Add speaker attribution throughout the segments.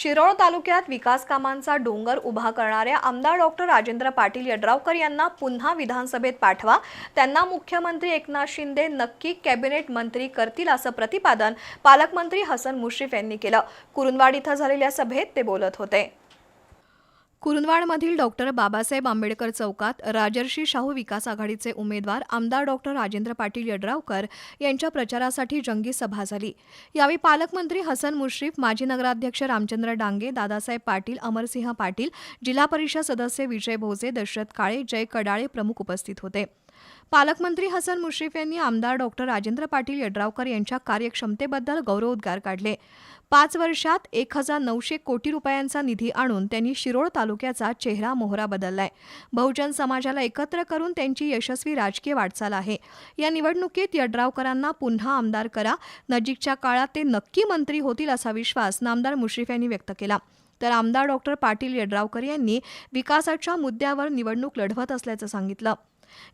Speaker 1: शिरोळ तालुक्यात विकास कामांचा डोंगर उभा करणाऱ्या आमदार डॉक्टर राजेंद्र पाटील यड्रावकर यांना पुन्हा विधानसभेत पाठवा. त्यांना मुख्यमंत्री एकनाथ शिंदे नक्की कॅबिनेट मंत्री करतील असं प्रतिपादन पालकमंत्री हसन मुश्रीफ यांनी केलं. कुरुंदवाड इथं झालेल्या सभेत ते बोलत होते. कुरुंदवाडमधील डॉक्टर बाबासाहेब आंबेडकर चौकात राजर्षी शाहू विकास आघाडीचे उमेदवार आमदार डॉक्टर राजेंद्र पाटील यड्रावकर यांच्या प्रचारासाठी जंगी सभा झाली. यावेळी पालकमंत्री हसन मुश्रीफ माजी नगराध्यक्ष रामचंद्र डांगे दादासाहेब पाटील अमरसिंह पाटील जिल्हा परिषद सदस्य विजय भोसे दशरथ काळे जय कडाळे प्रमुख उपस्थित होते. पालकमंत्री हसन मुश्रीफ यांनी आमदार डॉक्टर राजेंद्र पाटील यड्रावकर यांच्या कार्यक्षमतेबद्दल गौरवोद्गार काढले. पाच वर्षात एक हजार नऊशे कोटी रुपयांचा निधी आणून त्यांनी शिरोळ तालुक्याचा चेहरा मोहरा बदललाय. बहुजन समाजाला एकत्र करून त्यांची यशस्वी राजकीय वाटचाल आहे. या निवडणुकीत यड्रावकरांना पुन्हा आमदार करा. नजीकच्या काळात ते नक्की मंत्री होतील असा विश्वास नामदार मुश्रीफ यांनी व्यक्त केला. तर आमदार डॉक्टर पाटील यड्रावकर यांनी विकासाच्या मुद्द्यावर निवडणूक लढवत असल्याचं सांगितलं.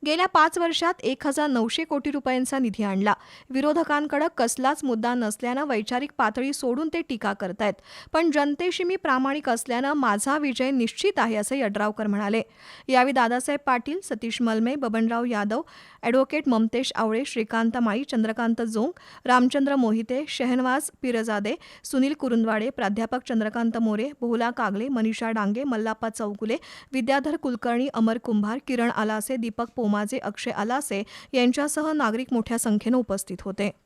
Speaker 1: गेल्या पाच वर्षात एक हजार नऊशे कोटी रुपयांचा निधी आणला. विरोधकांकडे कसलाच मुद्दा नसल्यानं वैचारिक पातळी सोडून ते टीका करतायत. पण जनतेशी मी प्रामाणिक असल्यानं माझा विजय निश्चित आहे असं यड्रावकर म्हणाले. यावेळी दादासाहेब पाटील सतीश मलमे बबनराव यादव ॲडव्होकेट ममतेश आवळे श्रीकांत माळी चंद्रकांत जोंग रामचंद्र मोहिते शहनवाज पिरजादे सुनील कुरुंदवाडे प्राध्यापक चंद्रकांत मोरे बहुला कागले मनीषा डांगे मल्लाप्पा चौगुले विद्याधर कुलकर्णी अमर कुंभार किरण आलासे दीपक पोमाजे अक्षय आलासे यांच्यासह नागरिक मोठ्या संख्येनं उपस्थित होते.